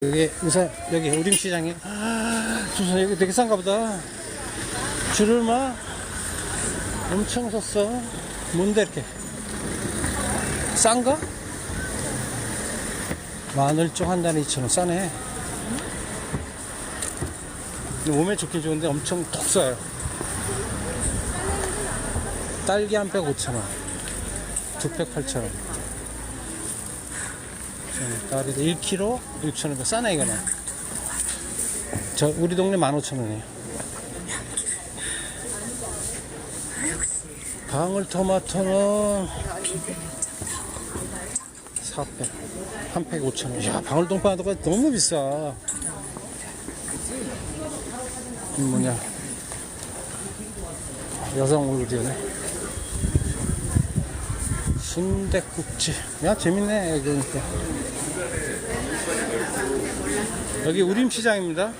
여기 우선 여기 우림시장에. 우선 여기 되게 싼가 보다. 줄을 막 엄청 섰어. 뭔데 이렇게? 싼가? 마늘쫑 한 단에 2,000원 싸네. 몸에 좋긴 좋은데 엄청 톡 써요. 딸기 한 팩 5,000원. 두 팩 8,000원 딸이도 1kg 6,000원 싸네 이거는. 저 우리 동네 15,000원이에요. 방울토마토는 4팩 한팩 5,000원. 야 방울토마토가 너무 비싸. 이 뭐냐? 여성 얼굴이네. 순대국집. 야 재밌네 그러니까 여기 우림시장입니다.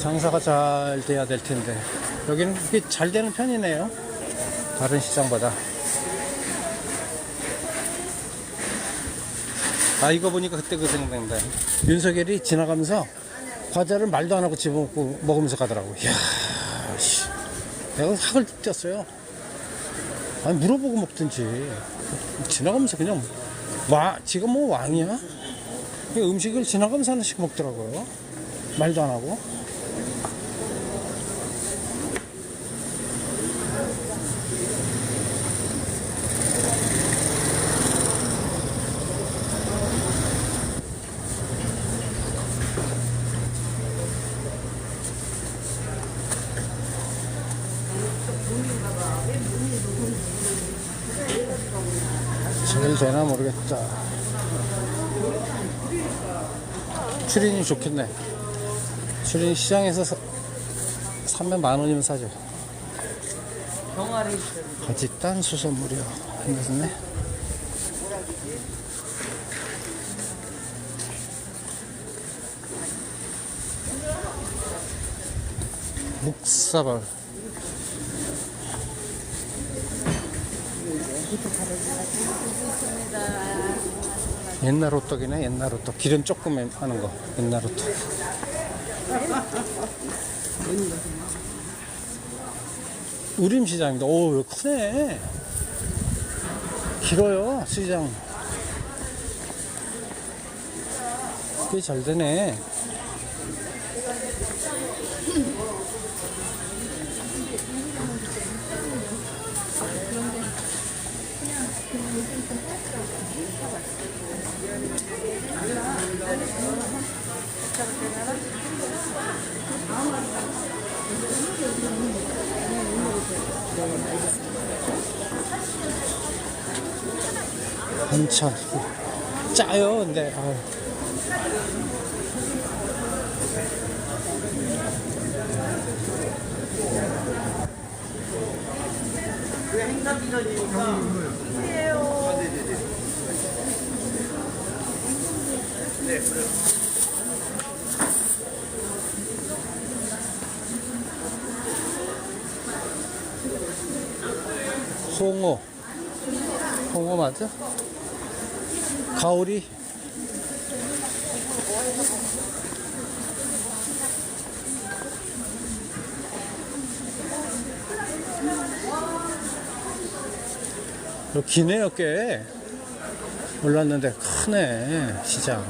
장사가 잘 돼야 될 텐데. 여기는 꽤잘 되는 편이네요. 다른 시장보다. 아 이거 보니까 그때 그 생각난다. 윤석열이 지나가면서 과자를 말도 안 하고 집어먹고 먹으면서 가더라고. 이야 씨. 내가 학을 뛰었어요 아니 물어보고 먹든지. 지나가면서 그냥 와 지금 뭐 왕이야? 이 음식을 지나가면서 하나씩 먹더라고요. 말도 안 하고 일 되나 모르겠다. 추린이 좋겠네. 추린이 시장에서 사, 사면 만 원이면 사죠. 병아리 거짓단 수소물이요. 괜찮네. 묵사발 옛날 호떡이네 옛날 호떡. 기름 조금 하는 거 옛날 호떡. 우림시장입니다 오 여기 크네. 길어요 시장. 꽤 잘 되네 한참 짜요 근데 아유. 홍어 홍어 맞아? 가오리? 기네요 꽤. 몰랐는데 크네 시장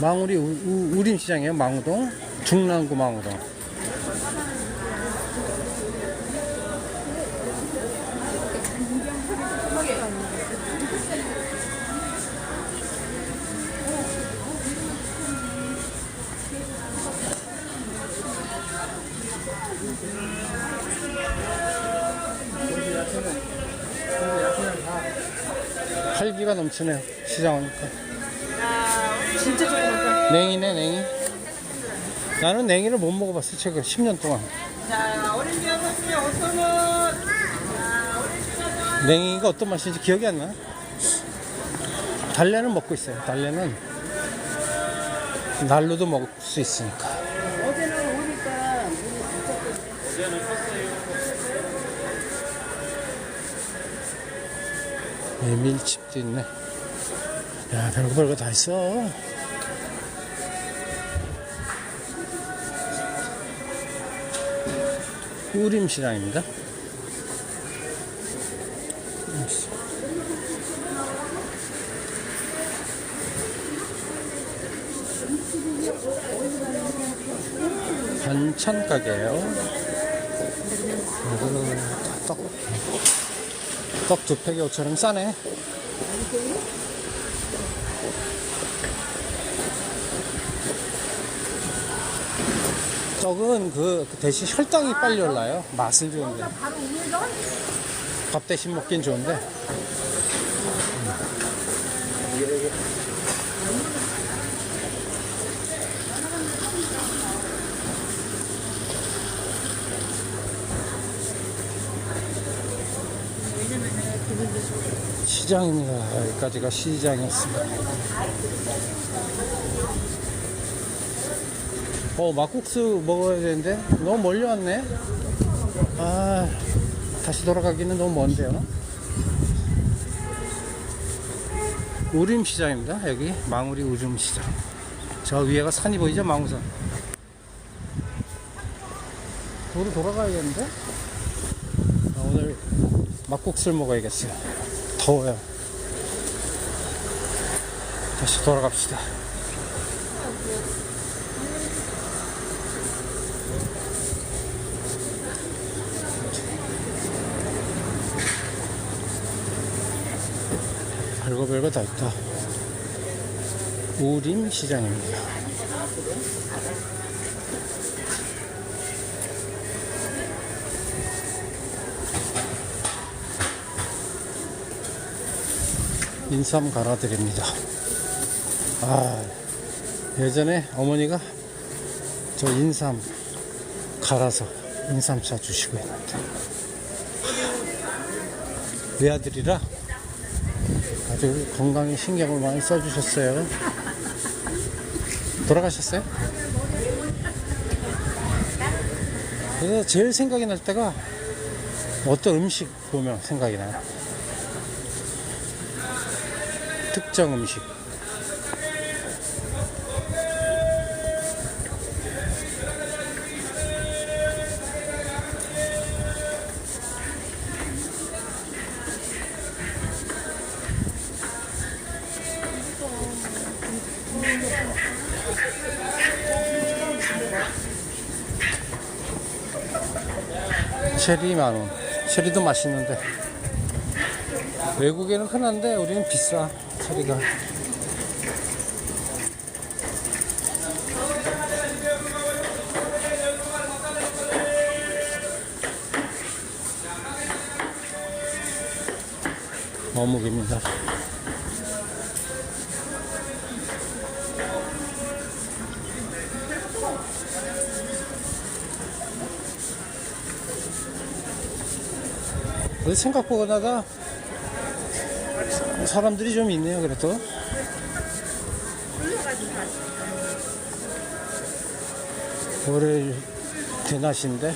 망우리 우림시장이에요 망우동? 중랑구 망우동 활기가 넘치네요 시장 오니까 진짜 조그맣다. 냉이네 냉이 나는 냉이를 못 먹어봤어 최근 10년 동안 자, 오렌지 여섯개 5천 원. 냉이가 어떤 맛인지 기억이 안 나. 달래는 먹고 있어요. 달래는 날로도 먹을 수 있으니까. 메밀칩도 있네. 야, 별거 별거 다 있어. 우림시장입니다. 반찬 가게예요. 이거는 다 떡. 떡 두 팩에 5천원 싸네. 떡은 그, 그 대신 혈당이 빨리 올라요. 맛은 좋은데. 밥 대신 먹긴 좋은데. 시장입니다. 여기까지가 시장이었습니다. 어, 막국수 먹어야 되는데 너무 멀리 왔네. 아, 다시 돌아가기는 너무 먼데요. 우림시장입니다. 여기 망우리 우림시장. 저 위에가 산이 보이죠? 망우산. 도로 돌아가야겠는데? 아, 오늘 막국수를 먹어야겠어요. 더워요. 다시 돌아갑시다. 별거 별거 다 있다. 우림 시장입니다. 인삼 갈아드립니다. 아, 예전에 어머니가 저 인삼 갈아서 인삼차 주시고 했는데 외아들이라 아주 건강에 신경을 많이 써주셨어요. 돌아가셨어요? 그래서 제일 생각이 날 때가 어떤 음식 보면 생각이 나요. 특정 음식. 체리 만원. 체리도 맛있는데. 외국에는 흔한데 우리는 비싸. 체리가. 어묵입니다. 생각보다 사람들이 좀 있네요, 그래도. 올해 대낮인데.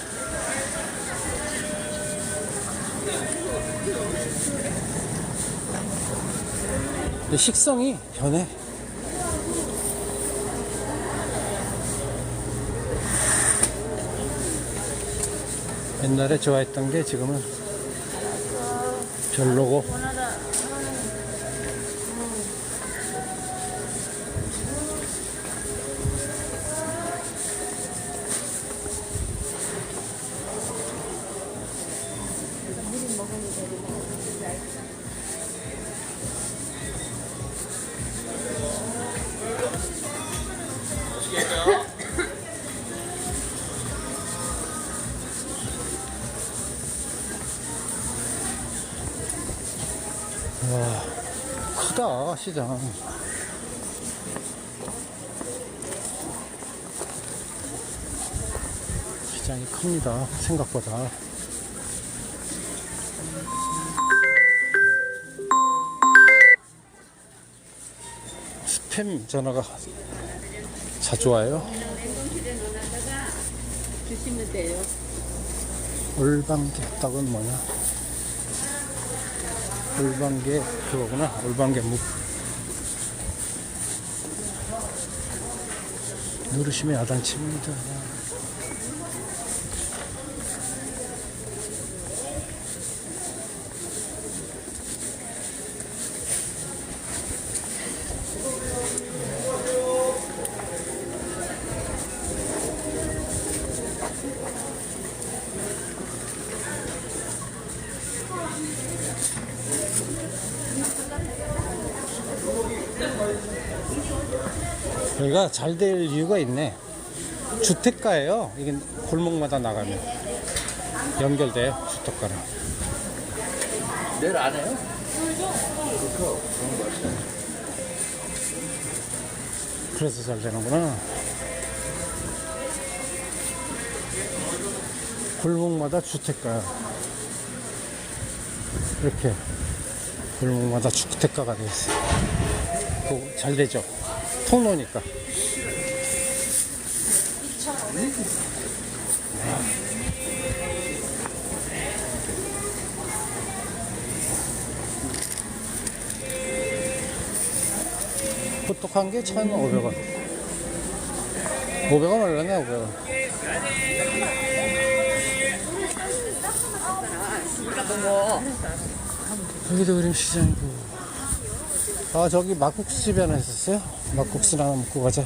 식성이 변해. 옛날에 좋아했던 게 지금은 별로고. 크다 시장. 시장이 큽니다 생각보다. 스팸 전화가 자주 와요? 드시면 돼요. 올방개떡은 뭐냐 올방개 그거구나. 올방개 묵. 누르시면 야단칩니다. 여기가 잘 될 이유가 있네. 주택가예요. 이게 골목마다 나가면 연결돼요. 주택가랑. 내일 안 해요? 그래서 잘 되는구나. 골목마다 주택가. 이렇게 골목마다 주택가가 돼 있어요. 그거 잘 되죠. 통로니까. 호떡한 게 1,500원. 500원 올랐네, 500원. 여기도 그림 시장이고. 아, 저기 막국수 집에 하나 있었어요? 막국수나 하나 먹고 가자.